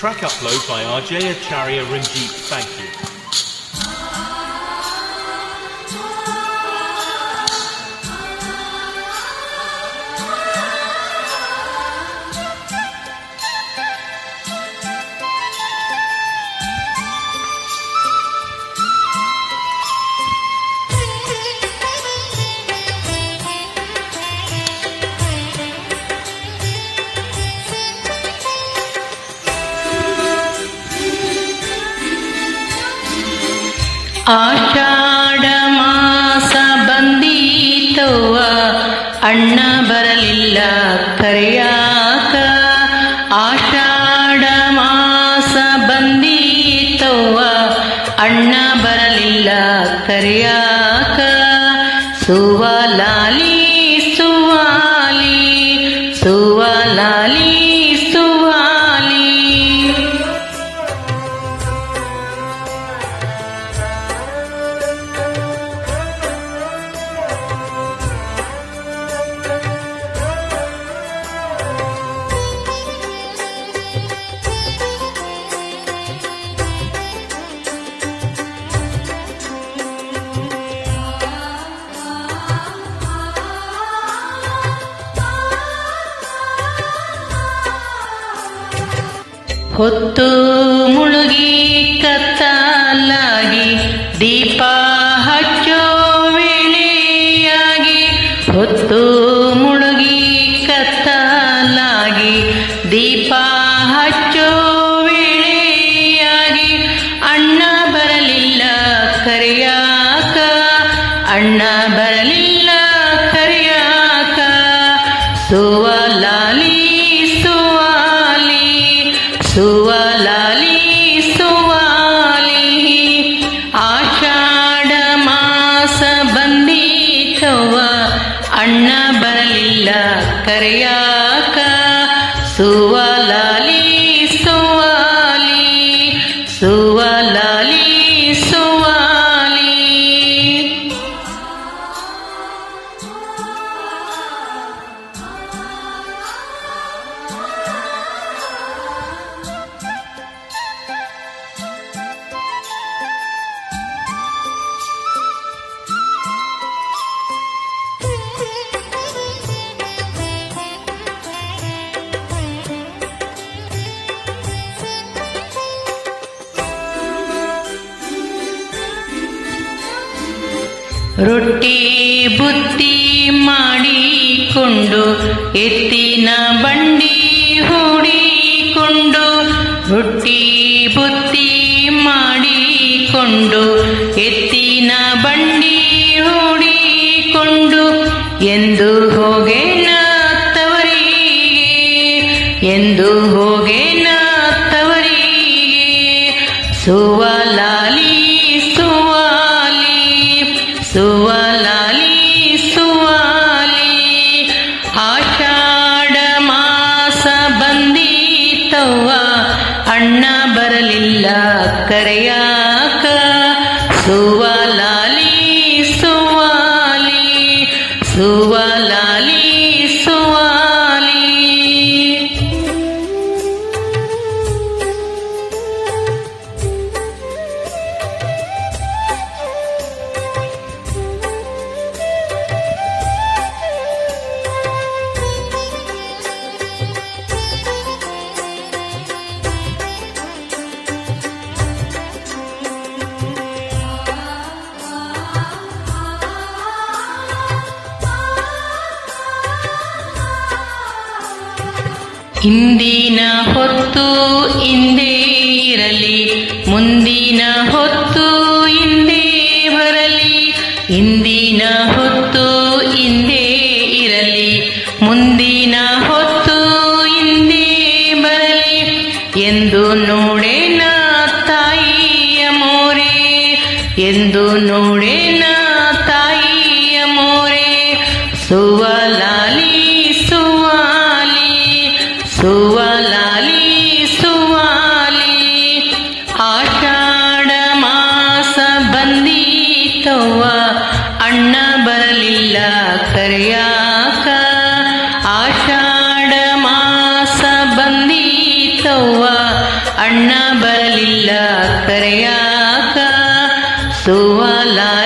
Track upload by RJ Acharya Ranjit. Thank you. ಆಷಾಢ ಮಾಸ ಬಂದೀತವ್ವ ಅಣ್ಣ ಬರಲಿಲ್ಲ ಕರೆಯಾಕ. ಆಷಾಢ ಮಾಸ ಬಂದೀತವ್ವ ಅಣ್ಣ ಬರಲಿಲ್ಲ ಕರೆಯಾಕ. ಸುವಲಾಲಿ ಹೊತ್ತು ಮುಳುಗಿ ಕತ್ತಲಾಗಿ, ದೀಪ ಹಚ್ಚೋ ವೇಳೆಯಾಗಿ, ಹೊತ್ತು ಮುಳುಗಿ ಕತ್ತಲಾಗಿ, ದೀಪ ಹಚ್ಚೋ ವೇಳೆಯಾಗಿ, ಅಣ್ಣ ಬರಲಿಲ್ಲ ಕರೆಯಾಕ, ಅಣ್ಣ ಬರಲಿಲ್ಲ ಕರೆಯಾಕ ಸುವಲಾಲಿ ಕರೆಯಾಕ ಸುವಲಾಲಿ ರೊಟ್ಟಿ ಬುತ್ತಿ ಮಾಡಿಕೊಂಡು, ಎತ್ತಿನ ಬಂಡಿ ಹೂಡಿಕೊಂಡು, ರೊಟ್ಟಿ ಬುತ್ತಿ ಮಾಡಿಕೊಂಡು, ಎತ್ತಿನ ಬಂಡಿ ಹೂಡಿಕೊಂಡು, ಎಂದು ಹೋಗೆ ಎಂದು ಹೋಗೆ ತವರಿಗೆ, ಸುವಾಲಿ ಅಣ್ಣ ಬರಲಿಲ್ಲ ಕರೆಯಾಕ ಸುವಲಾಲಿ ಇಂದಿನ ಹೊತ್ತು ಇಂದೇ ಇರಲಿ ಮುಂದಿನ ಹೊತ್ತು ಇಂದೇ ಬರಲಿ ಹಿಂದಿನ ಹೊತ್ತು ಇಂದೇ ಇರಲಿ, ಮುಂದಿನ ಹೊತ್ತು ಇಂದೇ ಬರಲಿ ಎಂದು ನೋಡೇನ ತಾಯಿಯ ಮೋರೆ, ಎಂದು ನೋಡೇನ ತಾಯಿಯ ಮೋರೆ ಸುವಲಾಲಿ ಅಣ್ಣ ಬರಲಿಲ್ಲ ಕರೆಯಾಕ. ಸುವಲಾ